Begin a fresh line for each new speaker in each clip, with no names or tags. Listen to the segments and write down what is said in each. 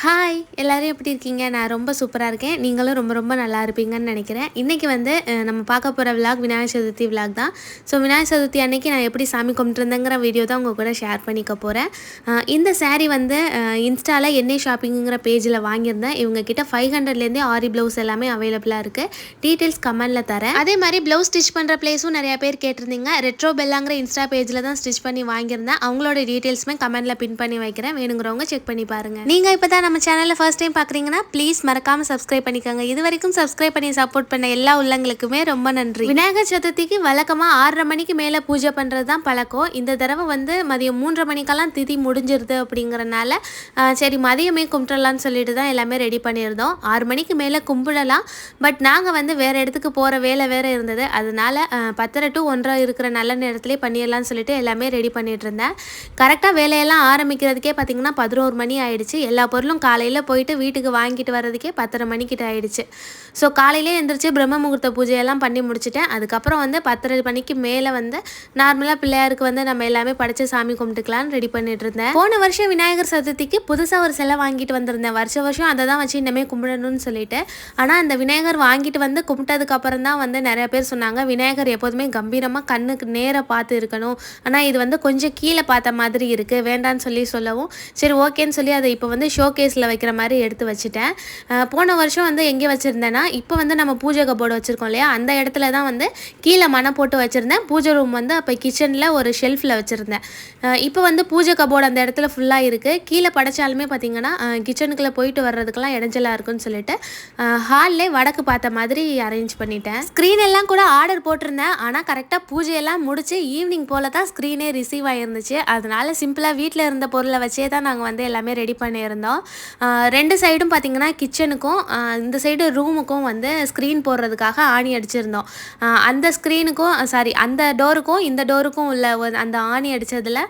Hi எல்லோரும் எப்படி இருக்கீங்க? நான் ரொம்ப சூப்பராக இருக்கேன். நீங்களும் ரொம்ப ரொம்ப நல்லா இருப்பீங்கன்னு நினைக்கிறேன். இன்றைக்கி வந்து நம்ம பார்க்க போகிற விலாக் விநாயகர் சதுர்த்தி விலாக் தான். ஸோ விநாயகர் சதுர்த்தி அன்னைக்கு நான் எப்படி சாமி கும்பிட்டுருந்தேங்கிற வீடியோ தான் உங்கள் கூட ஷேர் பண்ணிக்க போகிறேன் இந்த சேரீ வந்து இன்ஸ்டாவில் என்ஐ ஷாப்பிங்குங்கிற பேஜில் வாங்கியிருந்தேன். இவங்க கிட்ட ஃபைவ் ஹண்ட்ரட்லேருந்தே ஆரி ப்ளவுஸ் எல்லாமே அவைலபிளாக இருக்குது டீட்டெயில்ஸ் கமெண்டில் தரேன். அதே மாதிரி ப்ளவுஸ் ஸ்டிச் பண்ணுற ப்ளேஸும் நிறையா பேர் கேட்டிருந்தீங்க. ரெட்ரோ பெல்லாங்கிற இன்ஸ்டா பேஜில் தான் ஸ்டிச் பண்ணி வாங்கியிருந்தேன். அவங்களோட டீட்டெயில்ஸுமே கமெண்ட்டில் பின் பண்ணி வைக்கிறேன். வேணுங்கிறவங்க செக் பண்ணி பாருங்கள் நீங்கள் இப்போ தான் நம்ம சேனலில் ஃபர்ஸ்ட் டைம் பார்க்குறீங்கன்னா ப்ளீஸ் மறக்காமல் சப்ஸ்கிரைப் பண்ணிக்கோங்க. இது வரைக்கும் சப்ஸ்கிரைப் பண்ணி சப்போர்ட் பண்ண எல்லா உள்ளங்களுக்குமே ரொம்ப நன்றி. விநாயகர் சதுர்த்திக்கு வழக்கமாக ஆறரை மணிக்கு மேலே பூஜை பண்ணுறது தான் பழக்கம். இந்த தடவை வந்து மதியம் மூன்றரை மணிக்கெல்லாம் திதி முடிஞ்சிருது அப்படிங்கறனால சரி மதியமே கும்பிட்றலாம்னு சொல்லிட்டு தான் எல்லாமே ரெடி பண்ணியிருந்தோம். ஆறு மணிக்கு மேலே கும்பிடலாம். பட் நாங்கள் வந்து வேறு இடத்துக்கு போகிற வேலை வேறு இருந்தது. அதனால பத்தரை டு ஒன்றரை இருக்கிற நல்ல நேரத்துலேயே பண்ணிடலாம்னு சொல்லிட்டு எல்லாமே ரெடி பண்ணிட்டு இருந்தேன். கரெக்டாக வேலையெல்லாம் ஆரம்பிக்கிறதுக்கே பார்த்தீங்கன்னா பதினோரு மணி ஆயிடுச்சு. எல்லா பொருளும் காலையில் போயிட்டு வீட்டுக்கு வாங்கிட்டு வர்றதுக்கே பத்தரை மணிக்கிட்ட ஆயிடுச்சு. ஸோ காலையிலே எழுந்திரிச்சு பிரம்ம முகூர்த்த பூஜையெல்லாம் பண்ணி முடிச்சிட்டேன். அதுக்கப்புறம் வந்து பத்தரை மணிக்கு மேலே வந்து நார்மலாக பிள்ளையாருக்கு வந்து நம்ம எல்லாமே படித்து சாமி கும்பிட்டுக்கலாம்னு ரெடி பண்ணிட்டு இருந்தேன். போன வருஷம் விநாயகர் சதுர்த்திக்கு புதுசாக ஒரு சிலை வாங்கிட்டு வந்திருந்தேன். வருஷ வருஷம் அதை தான் வச்சு இனிமேல் கும்பிடணும்னு சொல்லிட்டு. ஆனால் அந்த விநாயகர் வாங்கிட்டு வந்து கும்பிட்டதுக்கப்புறம் தான் வந்து நிறைய பேர் சொன்னாங்க விநாயகர் எப்போதுமே கம்பீரமாக கண்ணுக்கு நேராக பார்த்து இருக்கணும். ஆனால் இது வந்து கொஞ்சம் கீழே பார்த்த மாதிரி இருக்குது வேண்டான்னு சொல்லி சொல்லவும். சரி ஓகேன்னு சொல்லி அதை இப்போ வந்து ஷோ கேஸில் வைக்கிற மாதிரி எடுத்து வச்சுட்டேன். போன வருஷம் வந்து எங்கே வச்சுருந்தேன்னா இப்போ வந்து நம்ம பூஜை கபோர்டு வச்சுருக்கோம் இல்லையா? அந்த இடத்துல தான் வந்து கீழே மனை போட்டு வச்சுருந்தேன். பூஜை ரூம் வந்து அப்போ கிச்சனில் ஒரு ஷெல்ஃபில் வச்சுருந்தேன். இப்போ வந்து பூஜை கபோர்டு அந்த இடத்துல ஃபுல்லாக இருக்குது கீழே படைச்சாலுமே பார்த்தீங்கன்னா கிச்சனுக்குள்ளே போயிட்டு வர்றதுக்கெல்லாம் இடைஞ்சலாக இருக்குன்னு சொல்லிட்டு ஹாலில் வடக்கு பார்த்த மாதிரி அரேஞ்ச் பண்ணிட்டேன். ஸ்க்ரீன் எல்லாம் கூட ஆர்டர் போட்டிருந்தேன். ஆனால் கரெக்டாக பூஜையெல்லாம் முடிச்சு ஈவினிங் போல தான் ஸ்க்ரீனே ரிசீவ் ஆகிருந்துச்சு அதனால சிம்பிளாக வீட்டில் இருந்த பொருளை வச்சே தான் நாங்கள் வந்து எல்லாமே ரெடி பண்ணியிருந்தோம். ரெண்டு சைடும் பார்த்தீங்கன்னா கிச்சனுக்கும் இந்த சைடு ரூமுக்கும் வந்து ஸ்க்ரீன் போடுறதுக்காக ஆணி அடிச்சிருந்தோம். அந்த ஸ்க்ரீனுக்கும் சாரி அந்த டோருக்கும் இந்த டோருக்கும் உள்ள அந்த ஆணி அடித்ததில்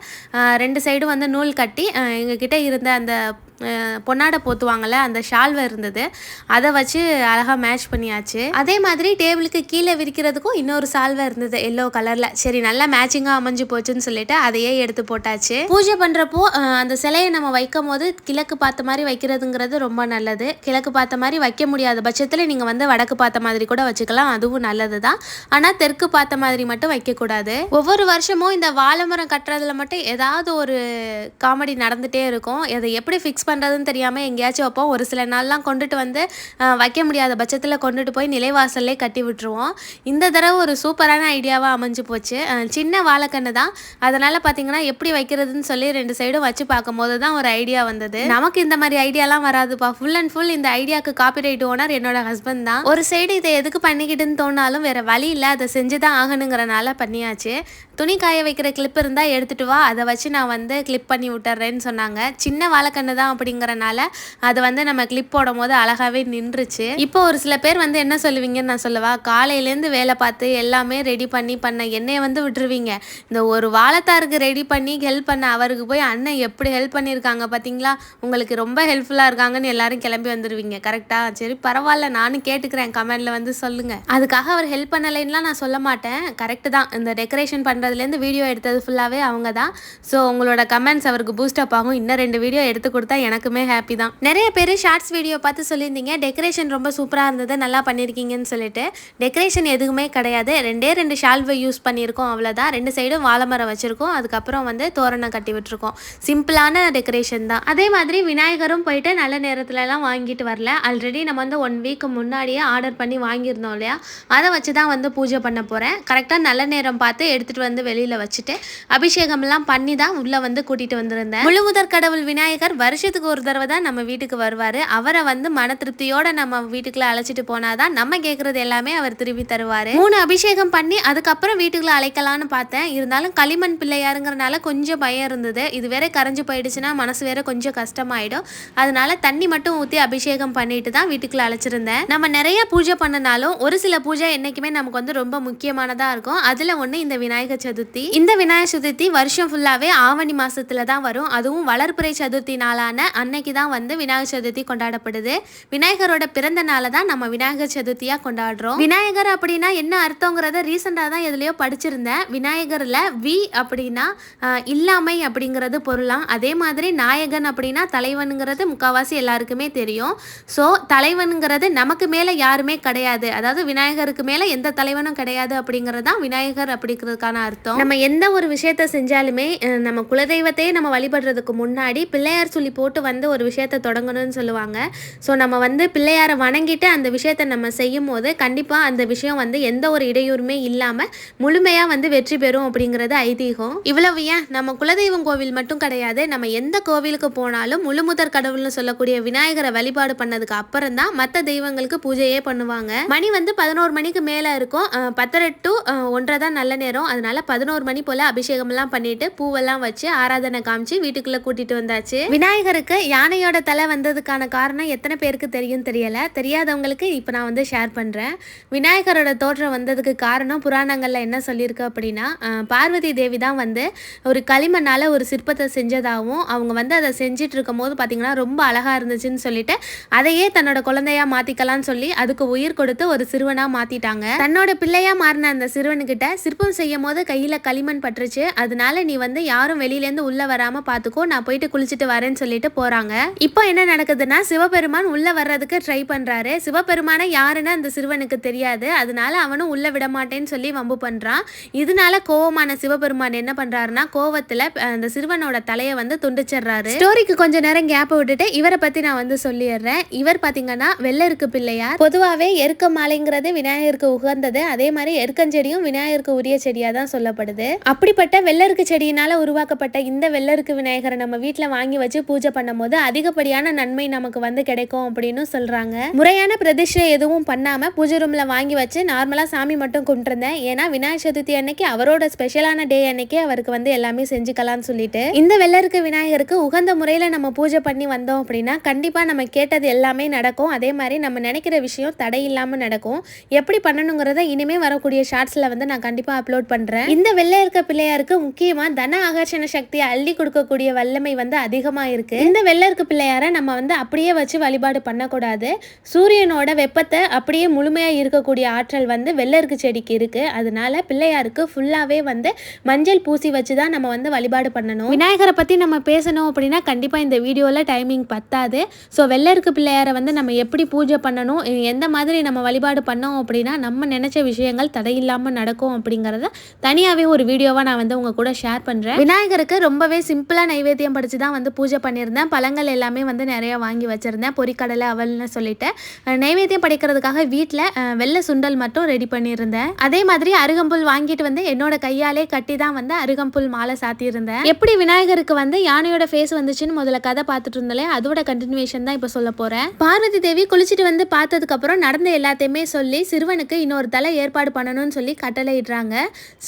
ரெண்டு சைடும் வந்து நூல் கட்டி எங்ககிட்ட இருந்த அந்த பொன்னாடை போத்துவாங்கள்ல அந்த ஷால்வை இருந்தது. அதை வச்சு அழகாக மேட்ச் பண்ணியாச்சு. அதே மாதிரி டேபிளுக்கு கீழே விரிக்கிறதுக்கும் இன்னொரு சால்வை இருந்தது எல்லோ கலரில் சரி நல்லா மேட்சிங்காக அமைஞ்சு போச்சுன்னு சொல்லிட்டு அதையே எடுத்து போட்டாச்சு. பூஜை பண்ணுறப்போ அந்த சிலையை நம்ம வைக்கும் போது கிழக்கு பார்த்த மாதிரி வைக்கிறதுங்கிறது ரொம்ப நல்லது. கிழக்கு பார்த்த மாதிரி வைக்க முடியாத பட்சத்தில் நீங்கள் வந்து வடக்கு பார்த்த மாதிரி கூட வச்சுக்கலாம் அதுவும் நல்லது தான். ஆனால் தெற்கு பார்த்த மாதிரி மட்டும் வைக்கக்கூடாது. ஒவ்வொரு வருஷமும் இந்த வாழை மரம் கட்டுறதுல மட்டும் ஏதாவது ஒரு காமெடி நடந்துகிட்டே இருக்கும். அதை எப்படி ஃபிக்ஸ் பண்ணுறதுன்னு தெரியாமல் எங்கேயாச்சும் வைப்போம் ஒரு சில நாள்லாம் கொண்டுட்டு வந்து வைக்க முடியாத பட்சத்தில் கொண்டுட்டு போய் நிலைவாசல்லே கட்டி விட்டுருவோம். இந்த தடவை ஒரு சூப்பரான ஐடியாவாக அமைஞ்சு போச்சு. சின்ன வாழைக்கன்று தான். அதனால் பார்த்தீங்கன்னா எப்படி வைக்கிறதுன்னு சொல்லி ரெண்டு சைடும் வச்சு பார்க்கும்போது தான் ஒரு ஐடியா வந்தது. நமக்கு இந்த மாதிரி ஐடியாலாம் வராதுப்பா. ஃபுல் அண்ட் ஃபுல் இந்த ஐடியாவுக்கு காப்பிரைட் ஓனர் என்னோட ஹஸ்பண்ட் தான். ஒரு சைடு இதை எதுக்கு பண்ணிக்கிட்டுன்னு தோணாலும் வேற வழி இல்லை. அதை செஞ்சு தான் ஆகணுங்கிறனால பண்ணியாச்சு. துணி காய வைக்கிற கிளிப் இருந்தால் எடுத்துகிட்டு வா. அதை வச்சு நான் வந்து கிளிப் பண்ணி விட்டுறேன்னு சொன்னாங்க. சின்ன வாழைக்கண்ணு தான் அப்படிங்கறனால அது வந்து நம்ம கிளிப் போடும் போது அழகாகவே நின்றுச்சு. இப்போ ஒரு சில பேர் வந்து என்ன சொல்லுவீங்கன்னு நான் சொல்லவா? காலையிலேருந்து வேலை பார்த்து எல்லாமே ரெடி பண்ணி பண்ண என்னையை வந்து விட்டுருவீங்க. இந்த ஒரு வாழத்தாருக்கு ரெடி பண்ணி ஹெல்ப் பண்ண அவருக்கு போய் அண்ணன் எப்படி ஹெல்ப் பண்ணியிருக்காங்க பார்த்தீங்களா? உங்களுக்கு ரொம்ப ஹெல்ப்ஃபுல்லாக இருக்காங்கன்னு எல்லாரும் கிளம்பி வந்துடுவீங்க கரெக்டாக சரி பரவாயில்ல. நானும் கேட்டுக்கிறேன். கமெண்ட்டில் வந்து சொல்லுங்கள் அதுக்காக அவர் ஹெல்ப் பண்ணலைன்னுலாம் நான் சொல்ல மாட்டேன். கரெக்டு தான். இந்த டெக்கரேஷன் பண்ணுறதுலேருந்து வீடியோ எடுத்தது ஃபுல்லாகவே அவங்க தான். ஸோ உங்களோட கமெண்ட்ஸ் அவருக்கு பூஸ்ட் அப் ஆகும். இன்னும் ரெண்டு வீடியோ எடுத்து கொடுத்தா எனக்குமே ஹாப்பி தான். நிறைய பேர் ஷார்ட்ஸ் வீடியோ பார்த்து சொல்லியிருந்தீங்க டெக்கரேஷன் ரொம்ப சூப்பராக இருந்தது நல்லா பண்ணியிருக்கீங்கன்னு சொல்லிட்டு. டெக்கரேஷன் எதுவுமே கிடையாது. ரெண்டே ரெண்டு ஷால்வை யூஸ் பண்ணியிருக்கோம் அவ்வளோதான் ரெண்டு சைடும் வாழை மரம் வச்சுருக்கோம் அதுக்கப்புறம் வந்து தோரணம் கட்டி விட்டுருக்கோம். சிம்பிளான டெக்கரேஷன் தான். அதே மாதிரி விநாயகரும் போயிட்டு நல்ல நேரத்துலலாம் வாங்கிட்டு வரல. ஆல்ரெடி நம்ம வந்து ஒன் வீக் முன்னாடியே ஆர்டர் பண்ணி வாங்கியிருந்தோம் இல்லையா? அதை வச்சு தான் வந்து பூஜை பண்ண போகிறேன் கரெக்டாக நல்ல நேரம் பார்த்து எடுத்துகிட்டு வந்து வெளியில் வச்சுட்டு அபிஷேகம்லாம் பண்ணி தான் உள்ளே வந்து கூட்டிகிட்டு வந்திருந்தேன். முழுமுதற் கடவுள் விநாயகர் வருஷத்துக்கு ஒரு தடவை தான் நம்ம வீட்டுக்கு வருவார். அவரை வந்து மன திருப்தியோட நம்ம வீட்டுக்குள்ள அழைச்சிட்டு போனாதான் நம்ம கேட்குறது எல்லாமே அவர் திருப்பி தருவார். மூணு அபிஷேகம் பண்ணி அதுக்கப்புறம் வீட்டுக்குள்ள அழைக்கலான்னு பார்த்தேன். இருந்தாலும் களிமண் பிள்ளையாருங்கிறனால கொஞ்சம் பயம் இருந்தது. இது வேற கரைஞ்சு போயிடுச்சுன்னா மனசு வேற கொஞ்சம் கஷ்டமாயிடும். அதனால தண்ணி மட்டும் ஊற்றி அபிஷேகம் பண்ணிட்டு தான் வீட்டுக்குள்ள அழைச்சிருந்தேன். நம்ம நிறைய பூஜை பண்ணனாலும் ஒரு சில பூஜை என்னைக்குமே நமக்கு வந்து ரொம்ப முக்கியமானதாக இருக்கும். அதில் ஒன்று இந்த விநாயகர் சதுர்த்தி. இந்த விநாயகர் சதுர்த்தி வருஷம் ஃபுல்லாகவே ஆவணி மாதத்தில் தான் வரும். அதுவும் வளர்ப்புரை சதுர்த்தி நாளான அன்னைக்கு தான் வந்து விநாயகர் சதுர்த்தி கொண்டாடப்படுது. விநாயகரோட பிறந்த நாளை தான் நம்ம விநாயகர் சதுர்த்தியாக கொண்டாடுறோம். விநாயகர் அப்படின்னா என்ன அர்த்தங்கிறத ரீசெண்டாக தான் எதுலையோ படிச்சிருந்தேன். விநாயகரில் வி அப்படின்னா இல்லாமை அப்படிங்கிறது பொருளாம். அதே மாதிரி நாயகன் அப்படின்னா தலைவனுங்கிறது முக்கால்வாசி எல்லாருக்குமே தெரியும். ஸோ தலைவனுங்கிறது நமக்கு மேலே யாருமே கிடையாது. அதாவது விநாயகருக்கு மேலே எந்த தலைவனும் கிடையாது அப்படிங்கிறது தான் விநாயகர் அப்படிங்கிறதுக்கான அர்த்தம். நம்ம எந்த ஒரு விஷயத்த செஞ்சாலுமே நம்ம குலதெய்வத்தையே நம்ம வழிபடுறதுக்கு முன்னாடி பிள்ளையார் சொல்லி போட்டு வந்து ஒரு விஷயத்த தொடங்கணும்னு சொல்லுவாங்க. ஸோ நம்ம வந்து பிள்ளையாரை வணங்கிட்டு அந்த விஷயத்த நம்ம செய்யும் போது கண்டிப்பாக அந்த விஷயம் வந்து எந்த ஒரு இடையூறுமே இல்லாமல் முழுமையாக வந்து வெற்றி பெறும் அப்படிங்கிறது ஐதீகம். இவ்வளவு ஏன்? நம்ம குலதெய்வம் கோவில் மட்டும் கிடையாது. நம்ம எந்த கோவிலுக்கு போனாலும் முழுமுதற் கடவுள்னு சொல்லக்கூடிய விநாயகரை வழிபாடு பண்ணதுக்கு அப்புறம் தான் மற்ற தெய்வங்களுக்கு பூஜையே பண்ணுவாங்க. மணி வந்து பதினோரு மணிக்கு மேலே இருக்கும். பத்தரை டு ஒன்றரை தான் நல்ல நேரம். அதனால பதினோரு மணி போல் அபிஷேகம்லாம் பண்ணிட்டு பூவெல்லாம் வச்சு ஆராதனை காமிச்சு வீட்டுக்குள்ளே கூட்டிட்டு வந்தாச்சு. விநாயகருக்கு யானையோட தலை வந்ததுக்கான காரணம் எத்தனை பேருக்கு தெரியும் தெரியலை. தெரியாதவங்களுக்கு இப்போ நான் வந்து ஷேர் பண்ணுறேன் விநாயகரோட தோற்றம் வந்ததுக்கு காரணம் புராணங்களில் என்ன சொல்லியிருக்கு அப்படின்னா பார்வதி தேவி தான் வந்து ஒரு களிமண்ணால் ஒரு சிற்பத்தை செஞ்சதாகவும் அவங்க வந்து அதை செஞ்சிட்டு இருக்கும் போது பார்த்தீங்கன்னா ரொம்ப அழகாக இருந்துச்சுன்னு சொல்லிட்டு அதையே தன்னோட குழந்தையா மாற்றிக்கலாம்னு சொல்லி அதுக்கு உயிர் கொடுத்து ஒரு சிறுவனாக மாற்றிட்டாங்க தன்னோட பிள்ளையாக மாறின அந்த சிறுவனுக்கிட்ட சிற்பம் செய்யும் போது கையில் களிமண் பட்டுருச்சு. அதனால நீ வந்து யாரும் வெளியிலேருந்து உள்ளே வராமல் பார்த்துக்கோ நான் போயிட்டு குளிச்சுட்டு வரேன்னு சொல்லிட்டு போறாங்க. இப்போ என்ன நடக்குதுன்னா சிவபெருமான் உள்ளே வர்றதுக்கு ட்ரை பண்றாரு. சிவபெருமானை யாருன்னு அந்த சிறுவனுக்கு தெரியாது. அதனால அவனும் உள்ளே விட மாட்டேன்னு சொல்லி வம்பு பண்றான். இதனால கோவமான சிவபெருமான் என்ன பண்றாருன்னா கோவத்தில் அந்த சிறுவனோட தலையை வந்து துண்டிச்சிடுறாரு. ஸ்டோரிக்கு கொஞ்ச நேரம் கேப் விட்டுட்டு இவரை பற்றி நான் வந்து சொல்லிடுறேன். இவர் பார்த்தீங்கன்னா வெள்ளருக்கு பிள்ளையார். பொதுவாகவே எருக்க மாலைங்கிறது விநாயகருக்கு உகந்தது. அதே மாதிரி எருக்கஞ்செடியும் விநாயகருக்கு உரிய செடியாக தான் சொல்லப்படுது. அப்படிப்பட்ட வெள்ளருக்கு செடியினால உருவாக்கப்பட்ட இந்த வெள்ளருக்கு விநாயகரை நம்ம வீட்டில் வாங்கி வச்சு பூஜை பண்ணும்போது அதிகப்படியான நன்மை நமக்கு வந்து கிடைக்கும் அப்படின்னு சொல்றாங்க. முறையான பிரதிஷ்டை எதுவும் பண்ணாம பூஜை ரூம்ல வாங்கி வச்சு நார்மலா சாமி மட்டும் கும்பிட்டுருந்தேன். ஏன்னா விநாயகர் சதுர்த்தி அன்னைக்கு அவரோட ஸ்பெஷலான டே அன்னைக்கு அவருக்கு வந்து எல்லாமே செஞ்சுக்கலாம்னு சொல்லிட்டு இந்த வெள்ளருக்கு விநாயகருக்கு உகந்த முறையில் நம்ம பூஜை பண்ணி வந்தோம் அப்படின்னா கண்டிப்பாக நம்ம கேட்டது எல்லாமே நடக்கும். அதே மாதிரி நம்ம நினைக்கிற விஷயம் தடை இல்லாமல் நடக்கும். எப்படி பண்ணணுங்கிறத இனிமே வரக்கூடிய ஷார்ட்ஸில் வந்து நான் கண்டிப்பாக அப்லோட் பண்ணுறேன் இந்த வெள்ளை இருக்க பிள்ளையாருக்கு முக்கியமாக தன ஆகர்ஷண சக்தியை அள்ளி கொடுக்கக்கூடிய வல்லமை வந்து அதிகமாக இருக்கு. இந்த வெள்ளை இருக்க பிள்ளையாரை நம்ம வந்து அப்படியே வச்சு வழிபாடு பண்ணக்கூடாது. சூரியனோட வெப்பத்தை அப்படியே முழுமையாக இருக்கக்கூடிய ஆற்றல் வந்து வெள்ளருக்கு செடிக்கு இருக்கு. அதனால பிள்ளையாருக்கு ஃபுல்லாகவே வந்து மஞ்சள் பூசி வச்சு தான் நம்ம வந்து வழிபாடு பண்ணணும். விநாயகரை பற்றி நம்ம பேசணும் அப்படின்னா கண்டிப்பாக இந்த வீடியோவில் டைமிங் பத்தாது. ஸோ வெள்ளருக்கு பிள்ளையாரை வந்து நம்ம எப்படி பூஜை பண்ணணும்? எந்த மாதிரி நம்ம வழிபாடு பண்ணோம் அப்படின்னா நம்ம நினச்ச விஷயங்கள் தடையில்லாமல் நடக்கும் அப்படிங்கிறத தனியாகவே ஒரு வீடியோவாக நான் வந்து உங்கள் கூட ஷேர் பண்ணுறேன் விநாயகருக்கு ரொம்பவே சிம்பிளாக நைவேத்தியம் படித்து தான் வந்து பூஜை பண்ணியிருந்தேன். பழங்கள் எல்லாமே வந்து நிறைய வாங்கி வச்சுருந்தேன். பொறிக்கடலை அவல்னு சொல்லிட்டு. நைவேத்தியம் படைக்கிறதுக்காக வீட்டில் வெள்ளை சுண்டல் மட்டும் ரெடி பண்ணியிருந்தேன். அதே மாதிரி அருகம்புல் வாங்கிட்டு வந்து என்னோட கையாலே கட்டி தான் வந்து அருகம்புல் மாலை சாத்தியிருந்தேன். எப்படி விநாயகருக்கு வந்து யானையோட ஃபேஸ் வந்துச்சுன்னு முதல்ல கதை பார்த்துட்டு இருந்தாலே அதோட கண்டினியூஷன் தான் இப்போ சொல்ல போகிறேன் பார்வதி தேவி குளிச்சுட்டு வந்து பார்த்ததுக்கப்புறம் நடந்த எல்லாத்தையுமே சொல்லி சிறுவனுக்கு இன்னொரு தலை ஏற்பாடு பண்ணணும்னு சொல்லி கட்டளையிடுறாங்க.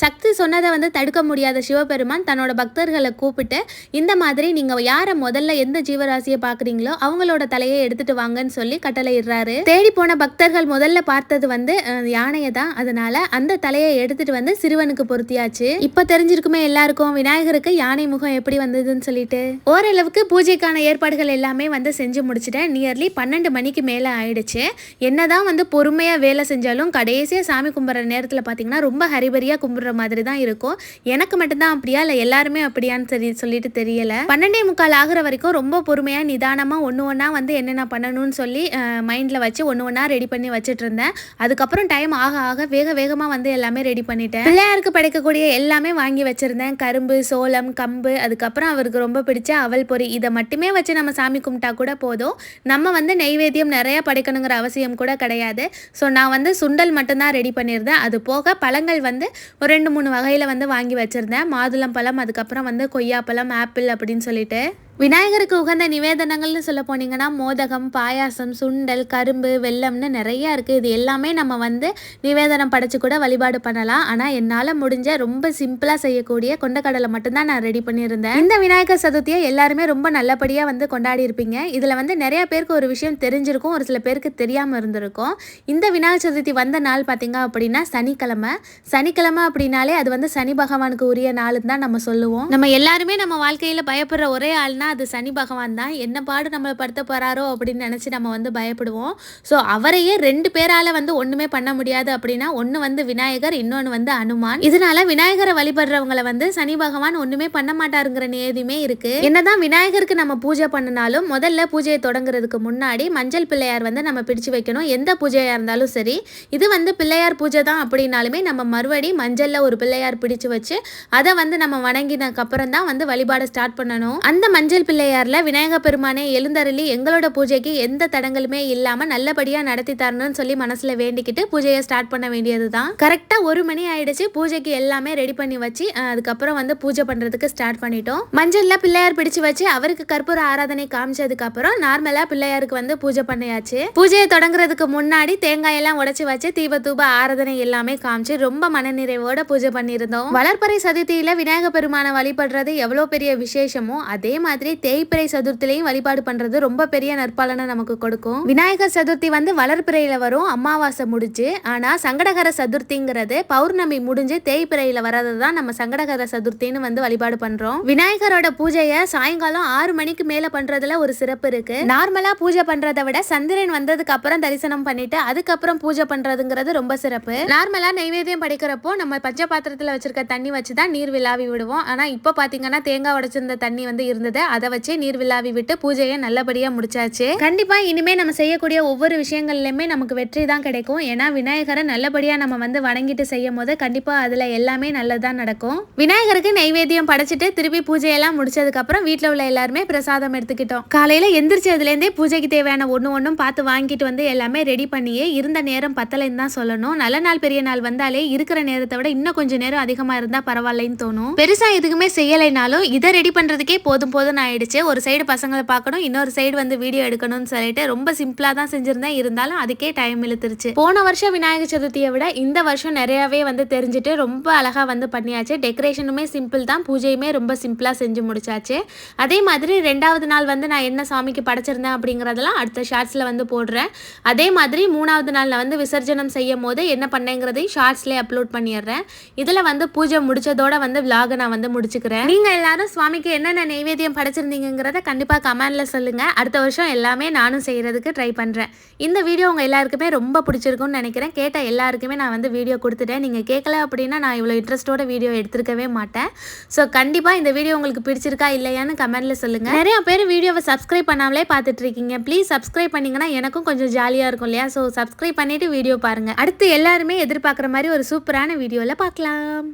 சக்தி சொன்னதை வந்து தடுக்க முடியாத சிவபெருமான் தன்னோட பக்தர்களை கூப்பிட்டு இந்த மாதிரி நீங்கள் யாரை முதல்ல எந்த ஜீவராசியை பார்க்குறீங்களோ அவங்களோட தலையை எடுத்துட்டு வாங்கன்னு சொல்லி கட்டளையிடுறாரு. தேடி போன பக்தர்கள் முதல்ல பார்த்தது வந்து யானையை தான். அதனால அந்த தலையை எடுத்துட்டு வந்து சிறுவனுக்கு பொருத்தியாச்சு. இப்போ தெரிஞ்சிருக்குமே எல்லாருக்கும் விநாயகருக்கு யானை முகம் எப்படி வந்ததுன்னு சொல்லிட்டு. ஓரளவுக்கு பூஜைக்கான ஏற்பாடுகள் எல்லாமே வந்து செஞ்சு முடிச்சிட்டேன். நியர்லி பன்னெண்டு மணிக்கு மேலே ஆயிடுச்சு. என்னதான் வந்து பொறுமையாக வேலை செஞ்சாலும் கடைசியாக சாமி கும்பிட்ற நேரத்தில் பார்த்தீங்கன்னா ரொம்ப ஹரிபரியாக கும்பிட்ற மாதிரி தான் இருக்கும். எனக்கு மட்டும்தான் அப்படியா? இல்லை எல்லாருமே அப்படியான்னு சரி சொல்லிட்டு தெரியல. பன்னெண்டே முக்கால் ஆகுற வரைக்கும் ரொம்ப பொறுமையாக நிதானமாக ஒன்று ஒன்றா வந்து என்னென்ன பண்ணணும்னு சொல்லி மைண்டில் வச்சு ஒன்று ஒன்றா ரெடி பண்ணி வச்சுட்டு இருந்தேன். அதுக்கப்புறம் டைம் ஆக ஆக வேக வேகமாக வந்து எல்லாமே ரெடி பண்ணிட்டேன். பிள்ளையாருக்கு படைக்கக்கூடிய எல்லாமே வாங்கி வச்சுருந்தேன். கரும்பு சோளம் கம்பு அதுக்கப்புறம் அவருக்கு ரொம்ப பிடிச்ச அவல் பொறி. இதை மட்டுமே வச்சு நம்ம சாமி கும்பிட்டா கூட போதும். நம்ம வந்து நெய்வேத்தியம் நிறையா படைக்கணுங்கிற அவசியம் கூட கிடையாது. ஸோ நான் வந்து சுண்டல் மட்டும்தான் ரெடி பண்ணியிருந்தேன். அது போக பழங்கள் வந்து ஒரு ரெண்டு மூணு வகையில் வந்து வாங்கி வச்சுருந்தேன். மாதுளம் பழம் அதுக்கப்புறம் வந்து கொய்யாப்பழம் ஆப்பிள் அப்படின்னு சொல்லிட்டு. விநாயகருக்கு உகந்த நிவேதனங்கள்னு சொல்ல போனீங்கன்னா மோதகம் பாயாசம் சுண்டல் கரும்பு வெல்லம்னு நிறையா இருக்குது இது எல்லாமே நம்ம வந்து நிவேதனம் படைச்சு கூட வழிபாடு பண்ணலாம். ஆனால் என்னால் முடிஞ்ச ரொம்ப சிம்பிளாக செய்யக்கூடிய கொண்டக்கடலை மட்டும்தான் நான் ரெடி பண்ணியிருந்தேன். இந்த விநாயகர் சதுர்த்தியை எல்லாருமே ரொம்ப நல்லபடியாக வந்து கொண்டாடி இருப்பீங்க. இதில் வந்து நிறைய பேருக்கு ஒரு விஷயம் தெரிஞ்சிருக்கும். ஒரு சில பேருக்கு தெரியாமல் இருந்திருக்கும். இந்த விநாயகர் சதுர்த்தி வந்த நாள் பார்த்தீங்க அப்படின்னா சனிக்கிழமை. சனிக்கிழமை அப்படின்னாலே அது வந்து சனி பகவானுக்கு உரிய நாளுன்னு தான் நம்ம சொல்லுவோம். நம்ம எல்லாருமே நம்ம வாழ்க்கையில் பயப்படுற ஒரே ஆள்னா அது சனி பகவான் தான். என்ன பாடு நம்மளை படுத்த போகிறாரோ அப்படின்னு நினச்சி நம்ம வந்து பயப்படுவோம். ஸோ அவரையே ரெண்டு பேரால் வந்து ஒன்றுமே பண்ண முடியாது அப்படின்னா ஒன்று வந்து விநாயகர் இன்னொன்று வந்து அனுமான். இதனால விநாயகரை வழிபடுறவங்களை வந்து சனி பகவான் ஒன்றுமே பண்ண மாட்டாருங்கிற நியதியுமே இருக்கு. என்னதான் விநாயகருக்கு நம்ம பூஜை பண்ணினாலும் முதல்ல பூஜையை தொடங்குறதுக்கு முன்னாடி மஞ்சள் பிள்ளையார் வந்து நம்ம பிடிச்சு வைக்கணும். எந்த பூஜையாக இருந்தாலும் சரி இது வந்து பிள்ளையார் பூஜை தான் அப்படின்னாலுமே நம்ம மறுபடி மஞ்சளில் ஒரு பிள்ளையார் பிடிச்சு வச்சு அதை வந்து நம்ம வணங்கினதுக்கு அப்புறம் தான் வந்து வழிபாடு ஸ்டார்ட் பண்ணணும். அந்த மஞ்சள் பிள்ளையாரில் விநாயக பெருமானை எழுந்தருளி எங்களோட பூஜைக்கு எந்த தடங்களுமே இல்லாமல் நல்லபடியாக நடத்தி தரணும்னு சொல்லி மனசில் வேண்டிக்கிட்டு பூஜையை ஸ்டார்ட் பண்ண வேண்டியது தான் கரெக்டாக ஒரு மணி ஆயிடுச்சு பூஜைக்கு எல்லாமே ரெடி பண்ணி வச்சு அதுக்கப்புறம் வந்து பூஜை பண்ணுறதுக்கு ஸ்டார்ட் பண்ணிட்டோம். மஞ்சளில் பிள்ளையார் பிடிச்சு வச்சு அவருக்கு கற்பூர ஆராதனை காமிச்சதுக்கு அப்புறம் நார்மலாக பிள்ளையாருக்கு வந்து பூஜை பண்ணியாச்சு. பூஜையை தொடங்குறதுக்கு முன்னாடி தேங்காய் எல்லாம் வச்சு தீப தூப ஆராதனை எல்லாமே காமிச்சு ரொம்ப மனநிறைவோட பூஜை பண்ணியிருந்தோம். வளர்ப்பறை சதுர்த்தியில விநாயக பெருமானை வழிபடுறது எவ்வளோ பெரிய விசேஷமோ அதே மாதிரி தேய்பிறை சதுர்த்திலையும் வழிபாடு பண்றது ரொம்ப பெரிய நற்பலனை நமக்கு கொடுக்கும். விநாயகர் சதுர்த்தி வந்து வளர்ப்பிறையில வரும் அமாவாசை முடிஞ்சு. ஆனா சங்கடகர சதுர்த்திங்கிறது பௌர்ணமி முடிஞ்சு தேய்பிறையில வர்றது தான் நம்ம சங்கடகர சதுர்த்தின்னு வந்து வழிபாடு பண்றோம். விநாயகரோட பூஜையை சாயங்காலம் ஆறு மணிக்கு மேல பண்றதுல ஒரு சிறப்பு இருக்கு. நார்மலா பூஜை பண்றதை விட சந்திரன் வந்ததுக்கு அப்புறம் தரிசனம் பண்ணிட்டு அதுக்கப்புறம் பூஜை பண்றதுங்கிறது ரொம்ப சிறப்பு. நார்மலா நைவேத்தியம் படிக்கிறப்போ நம்ம பஞ்ச பாத்திரத்துல வச்சிருக்க தண்ணி வச்சு தான் நீர் விழாவி விடுவோம். ஆனா இப்போ பாத்தீங்கன்னா தேங்காய் உடைச்சிருந்த தண்ணி வந்து இருந்தது. அதை வச்சு நீர் விழாவி விட்டு பூஜையை நல்லபடியா முடிச்சாச்சு. கண்டிப்பா இனிமே நம்ம செய்யக்கூடிய ஒவ்வொரு விஷயங்கள்லயுமே நமக்கு வெற்றி தான் கிடைக்கும். ஏன்னா விநாயகரை நல்லபடியா நம்ம வந்து வணங்கிட்டு செய்யும் போது கண்டிப்பா அதுல எல்லாமே நல்லதான் நடக்கும். விநாயகருக்கு நைவேத்தியம் படைச்சிட்டு திருப்பி பூஜையெல்லாம் முடிச்சதுக்கு அப்புறம் வீட்டுல உள்ள எல்லாருமே பிரசாதம் எடுத்துக்கிட்டோம். காலையில எந்திரிச்சதுலேருந்தே பூஜைக்கு தேவையான ஒன்று ஒன்றும் பார்த்து வாங்கிட்டு வந்து எல்லாமே ரெடி பண்ணியே இருந்த நேரம் பத்தலைன்னு தான் சொல்லணும். நல்ல நாள் பெரிய நாள் வந்தாலே இருக்கிற நேரத்தை விட இன்னும் கொஞ்சம் நேரம் அதிகமாக இருந்தால் பரவாயில்லைன்னு தோணும். பெருசாக எதுக்குமே செய்யலைனாலும் இதை ரெடி பண்ணுறதுக்கே போதும் போதும் ஆயிடுச்சு. ஒரு சைடு பசங்களை பார்க்கணும் இன்னொரு சைடு வந்து வீடியோ எடுக்கணும்னு சொல்லிட்டு ரொம்ப சிம்பிளாக தான் செஞ்சிருந்தேன். இருந்தாலும் அதுக்கே டைம் இழுத்துருச்சு. போன வருஷம் விநாயகர் சதுர்த்தியை விட இந்த வருஷம் நிறையாவே வந்து தெரிஞ்சுட்டு ரொம்ப அழகாக வந்து பண்ணியாச்சு. டெக்கரேஷனுமே சிம்பிள் தான். பூஜையுமே ரொம்ப சிம்பிளாக செஞ்சு முடிச்சாச்சு. அதே மாதிரி ரெண்டாவது நாள் வந்து நான் என்ன சாமிக்கு படைச்சிருந்தேன் அப்படிங்கிறதெல்லாம் அடுத்த ஷார்ட்ஸில் வந்து போடுறேன். அதே மாதிரி மூணாவது நாளில் வந்து விசர்ஜனம் செய்யும் போது என்ன பண்ணேங்கிறதையும் ஷார்ட்ஸ்லேயே அப்லோட் பண்ணிடுறேன். இதில் வந்து பூஜை முடிச்சதோட வந்து விலாக நான் வந்து முடிச்சுக்கிறேன். நீங்கள் எல்லாரும் சுவாமிக்கு என்னென்ன நைவேத்தியம் கிடச்சிருந்தீங்கிறத கண்டிப்பாக கமெண்டில் சொல்லுங்கள் அடுத்த வருஷம் எல்லாமே நானும் செய்கிறதுக்கு ட்ரை பண்ணுறேன் இந்த வீடியோ உங்கள் எல்லாருக்குமே ரொம்ப பிடிச்சிருக்கும்னு நினைக்கிறேன். கேட்ட எல்லாருக்குமே நான் வந்து வீடியோ கொடுத்துட்டேன். நீங்கள் கேட்கல அப்படின்னா நான் இவ்வளோ இன்ட்ரெஸ்ட்டோட வீடியோ எடுத்துருக்கவே மாட்டேன். ஸோ கண்டிப்பாக இந்த வீடியோ உங்களுக்கு பிடிச்சிருக்கா இல்லையான்னு கமெண்டில் சொல்லுங்கள் நிறைய பேர் வீடியோவை சப்ஸ்கிரைப் பண்ணாமலே பார்த்துட்ருக்கீங்க ப்ளீஸ் சப்ஸ்கிரைப் பண்ணிங்கன்னா எனக்கும் கொஞ்சம் ஜாலியாக இருக்கும் இல்லையா? ஸோ சப்ஸ்கிரைப் பண்ணிவிட்டு வீடியோ பாருங்கள் அடுத்து எல்லாருமே எதிர்பார்க்குற மாதிரி ஒரு சூப்பரான வீடியோவில் பார்க்கலாம்.